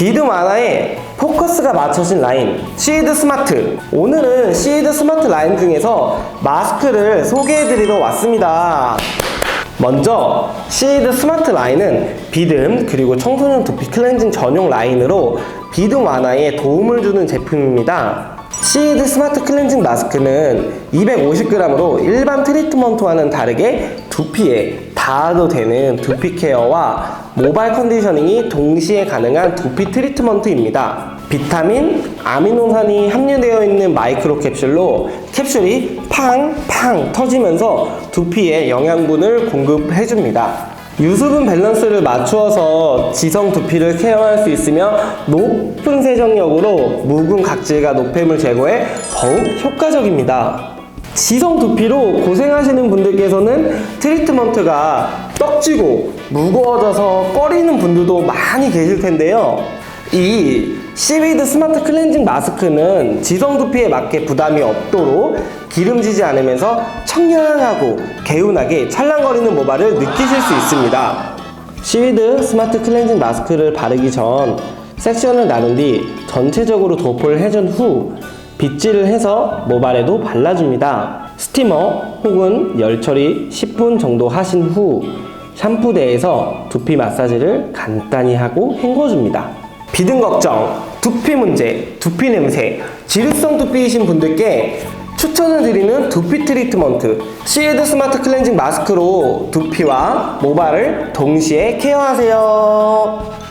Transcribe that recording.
비드 완화에 포커스가 맞춰진 라인 시드 스마트. 오늘은 시드 스마트 라인 중에서 마스크를 소개해드리러 왔습니다. 먼저 시드 스마트 라인은 비듬 그리고 청소년 두피 클렌징 전용 라인으로 비듬 완화에 도움을 주는 제품입니다. 시드 스마트 클렌징 마스크는 250g으로 일반 트리트먼트와는 다르게 두피에 닿아도 되는 두피 케어와 모발 컨디셔닝이 동시에 가능한 두피 트리트먼트입니다. 비타민, 아미노산이 함유되어 있는 마이크로 캡슐로 캡슐이 팡팡 터지면서 두피에 영양분을 공급해줍니다. 유수분 밸런스를 맞추어서 지성 두피를 케어할 수 있으며 높은 세정력으로 묵은 각질과 노폐물 제거에 더욱 효과적입니다. 지성 두피로 고생하시는 분들께서는 트리트먼트가 떡지고 무거워져서 꺼리는 분들도 많이 계실 텐데요. 이 시위드 스마트 클렌징 마스크는 지성 두피에 맞게 부담이 없도록 기름지지 않으면서 청량하고 개운하게 찰랑거리는 모발을 느끼실 수 있습니다. 시위드 스마트 클렌징 마스크를 바르기 전 섹션을 나눈 뒤 전체적으로 도포를 해준 후 빗질을 해서 모발에도 발라줍니다. 스티머 혹은 열 처리 10분 정도 하신 후 샴푸대에서 두피 마사지를 간단히 하고 헹궈줍니다. 비등 걱정, 두피 문제, 두피 냄새, 지루성 두피이신 분들께 추천을 드리는 두피 트리트먼트 시에드 스마트 클렌징 마스크로 두피와 모발을 동시에 케어하세요.